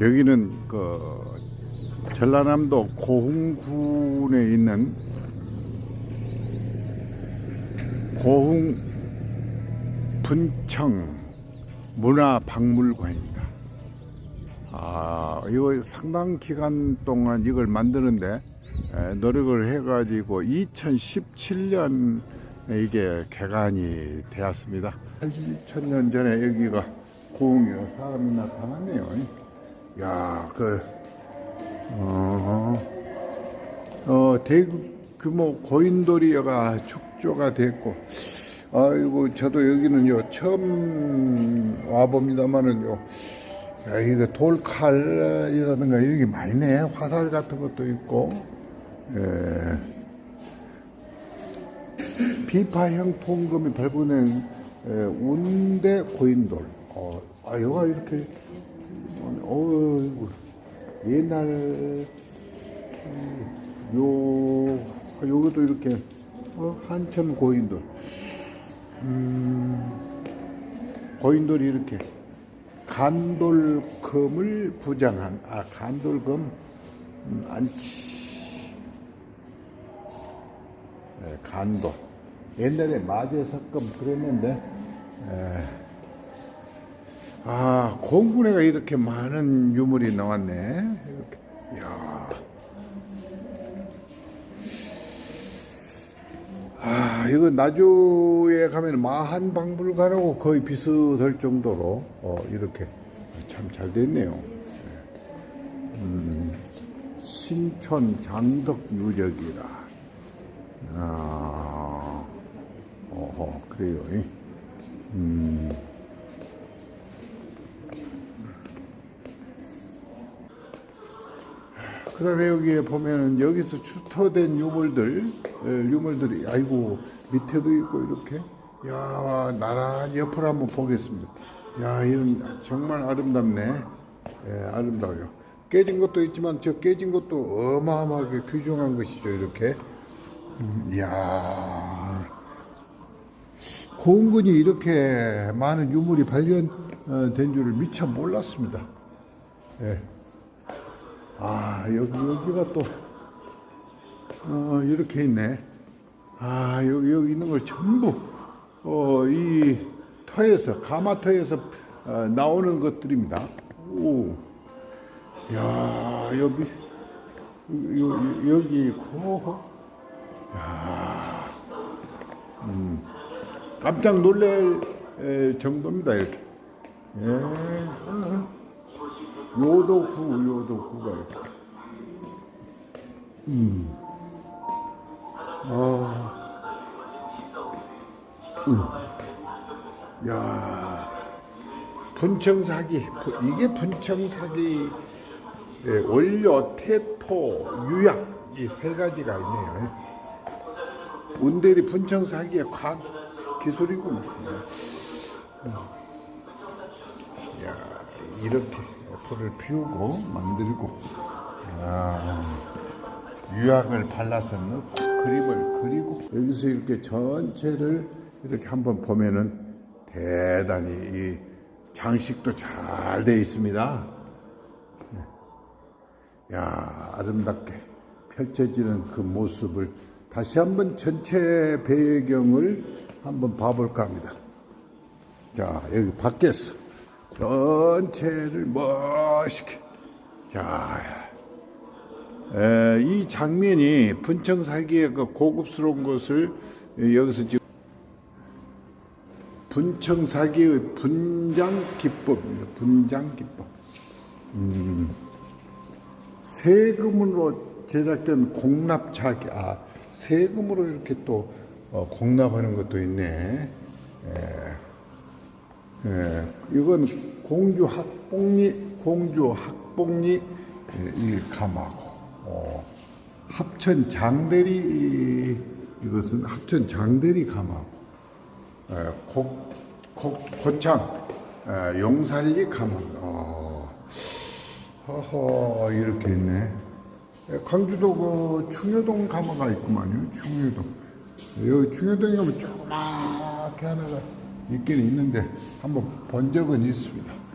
여기는 그 전라남도 고흥군에 있는 고흥 분청 문화박물관입니다. 아, 이거 상당 기간 동안 이걸 만드는데 에, 노력을 해가지고 2017년 이게 개관이 되었습니다. 8천년 전에 여기가 고흥에 사람이 나타났네요. 야, 그, 어, 어, 대규모 고인돌이가 축조가 됐고, 아이고, 저도 여기는요, 처음 와봅니다만은요, 야, 이거 돌칼이라든가 이런 게 많이 네 화살 같은 것도 있고, 예. 비파형 통금이 발부된 에, 운대 고인돌. 어, 아, 여가 이렇게, 어, 옛날, 음, 요, 요것도 이렇게, 어, 한천 고인돌. 음, 고인돌이 이렇게 간돌금을 부장한, 아, 간돌금, 음, 안치. 예, 간도. 옛날에 마제석금 그랬는데, 에, 아, 공군에가 이렇게 많은 유물이 나왔네. 이렇게. 야 아, 이거 나주에 가면 마한박물관하고 거의 비슷할 정도로, 어, 이렇게 참 잘 됐네요. 음, 신촌 장덕 유적이라. 아, 어허, 그래요. 이. 음. 그 다음에 여기에 보면은 여기서 출토된 유물들, 에, 유물들이, 아이고, 밑에도 있고 이렇게. 야, 나란히 옆으로 한번 보겠습니다. 야, 이런, 정말 아름답네. 예, 아름다워요. 깨진 것도 있지만 저 깨진 것도 어마어마하게 귀중한 것이죠, 이렇게. 이야. 고은군이 이렇게 많은 유물이 발견된 줄을 미처 몰랐습니다. 예. 아, 여기, 여기가 또, 어, 이렇게 있네. 아, 여기, 여기 있는 걸 전부, 어, 이 터에서, 가마터에서 어, 나오는 것들입니다. 오. 야, 여기, 여, 여기, 고, 음, 깜짝 놀랄 에, 정도입니다, 이렇게. 예. 요도구, 요도구가 이렇게. 음. 아. 음. 야. 분청사기. 부- 이게 분청사기, 예, 원료, 태토, 유약. 이 세 가지가 있네요. 운대리 분청사기의 과학 기술이구나. 야, 이렇게 불을 피우고 만들고, 야, 유약을 발라서 넣고 그림을 그리고 여기서 이렇게 전체를 이렇게 한번 보면은 대단히 이 장식도 잘돼 있습니다. 야, 아름답게 펼쳐지는 그 모습을 다시 한번 전체 배경을 한번 봐볼까 합니다. 자, 여기 밖에서 전체를 멋있게. 자, 에, 이 장면이 분청사기의 그 고급스러운 것을 여기서 지금 분청사기의 분장 기법입니다. 분장 기법. 음, 세금으로 제작된 공납차기, 아, 세금으로 이렇게 또 어, 공납하는 것도 있네. 예. 예, 이건 공주 학봉리, 공주 학봉리 예, 이 감하고, 어, 합천 장대리, 이것은 합천 장대리 감하고, 예, 곡, 곡, 고창, 예, 용살리 감하고, 어, 허허, 이렇게 있네. 예, 광주도 그 충효동 가마가 있구만요. 충효동. 여기 충효동에 가면 조그맣게 하나가 있긴 있는데 한번 본 적은 있습니다.